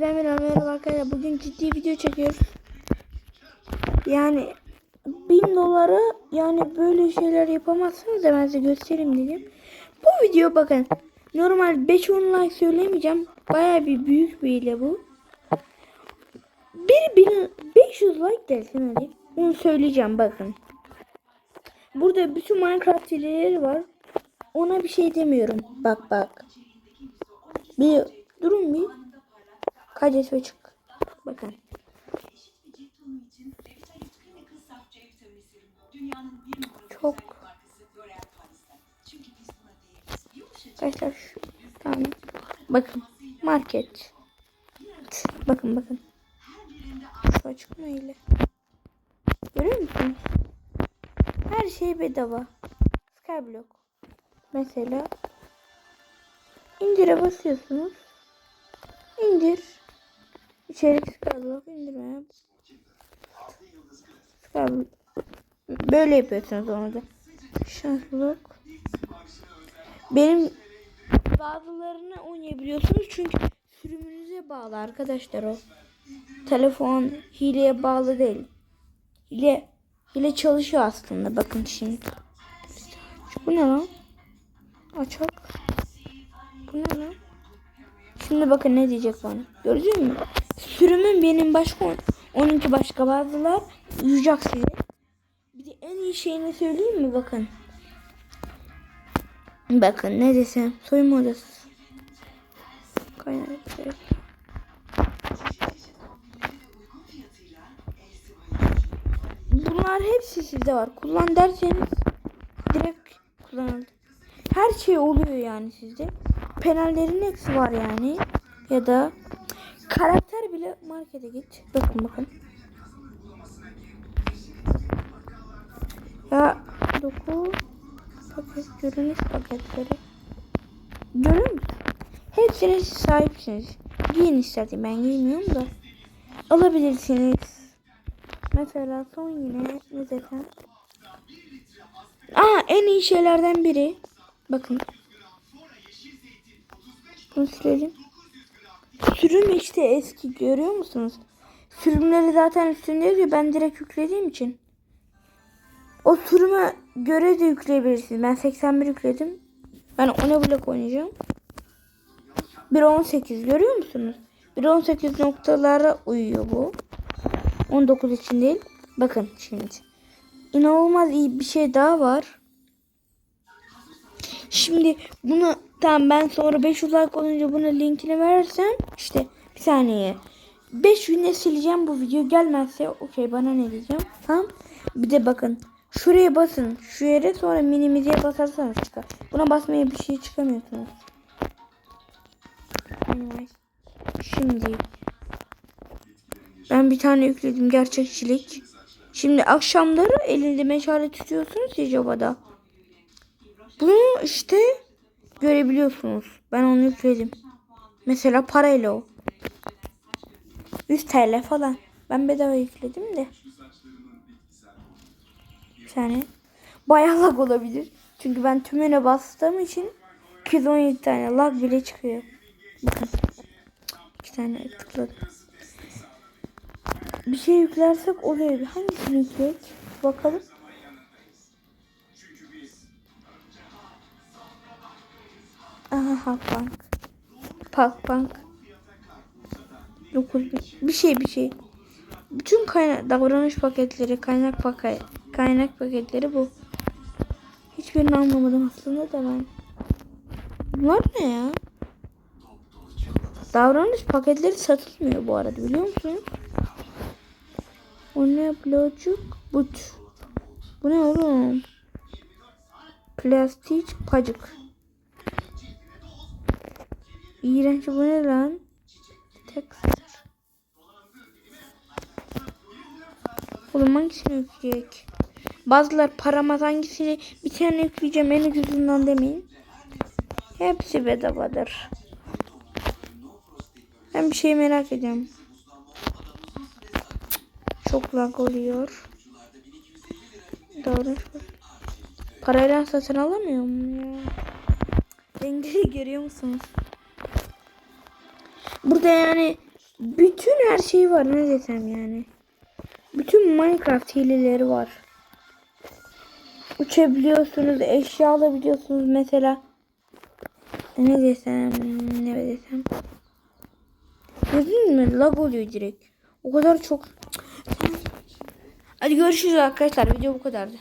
ben Miran merhaba arkadaşlar. Bugün ciddi video çekiyoruz. Yani bin dolara yani böyle şeyler yapamazsınız da ben size göstereyim dedim. Bu video bakın. Normal 5-10 like söyleyemeyeceğim. Baya bir büyük bir hile bu. Bir bin 500 like gelsin hadi. Onu söyleyeceğim bakın. Burada bütün Minecraft hileleri var. Ona bir şey demiyorum. Bak bak. Bir durun bir. Kades ve çık. Bakın. Çok. Arkadaşlar şu. Tamam. Bakın. Market. Bakın bakın. Şu açık mı öyle? Görüyor musunuz? Her şey bedava. Skyblock. Mesela indire basıyorsunuz. İndir. İçerik Skyblock indirmeye. Skyblock. Böyle yapıyorsunuz onu da. Şanslık. Benim bazılarını oynayabiliyorsunuz çünkü sürümünüze bağlı arkadaşlar o. Telefon hileye bağlı değil. Hile hile çalışıyor aslında bakın şimdi. Bu ne lan? Açak. Bu ne lan? Şimdi bakın ne diyecek bana. Gördün mü? Sürümün benim başka onunki başka bazılar uyuyacak size. Bir de en iyi şeyini söyleyeyim mi bakın. Bakın ne desem soyunma odası. Kaynak. Bunlar hepsi sizde var. Kullan derseniz direkt kullanıldı. Her şey oluyor yani sizde. Penallerin hepsi var yani. Ya da karakter bile markete git. Bakın bakın. Ya doku paket görünüş paketleri. Görüyor musun? Hepsine sahipsiniz. Giyin istedim ben giymiyorum da. Alabilirsiniz. Mesela son yine ne desem. Aa en iyi şeylerden biri. Bakın. Bunu silelim. Sürüm işte eski görüyor musunuz? Sürümleri zaten üstünde yazıyor. Ben direkt yüklediğim için. O sürüme göre de yükleyebilirsiniz. Ben 81 yükledim. Ben ona blok oynayacağım. 1.18 görüyor musunuz? 1.18 noktalara uyuyor bu. 19 için değil. Bakın şimdi. İnanılmaz iyi bir şey daha var. Şimdi bunu tamam ben sonra 500 like olunca buna linkini verirsem işte bir saniye. 5 güne sileceğim bu video gelmezse okey bana ne diyeceğim. Tamam. Bir de bakın şuraya basın. Şu yere sonra minimize basarsanız çıkar. Buna basmaya bir şey çıkamıyorsunuz. Şimdi ben bir tane yükledim gerçekçilik. Şimdi akşamları elinde meşale tutuyorsunuz ya Jaba'da. Bunu işte görebiliyorsunuz. Ben onu yükledim. Mesela parayla o. 100 TL falan. Ben bedava yükledim de. Saniye. Bayağı lag olabilir. Çünkü ben tümüne bastığım için 217 tane lag bile çıkıyor. Bakın. İki tane tıkladım. Bir şey yüklersek oluyor. Hangisini yükleyek? Bakalım. Aha Halkbank. Halkbank. 9 bir şey bir şey. Bütün kaynak davranış paketleri, kaynak paket, kaynak paketleri bu. Hiçbirini anlamadım aslında da ben. Bunlar ne ya? Davranış paketleri satılmıyor bu arada biliyor musunuz? O ne blocuk? But. Bu ne oğlum? Plastik pacık. İğrenç bu ne lan? Texture. Oğlum hangisini yükleyecek? Bazılar paramaz hangisini bir tane yükleyeceğim en ucuzundan demeyin. Hepsi bedavadır. Ben bir şey merak ediyorum. Çok lag oluyor. Doğru. Parayla satın alamıyor mu ya? Rengi görüyor musunuz? Burada yani Bütün her şey var ne desem yani. Bütün Minecraft hileleri var. Uçabiliyorsunuz, eşya alabiliyorsunuz mesela. Ne desem, ne desem. Gördün mü? Lag oluyor direkt. O kadar çok. Hadi görüşürüz arkadaşlar. Video bu kadardı.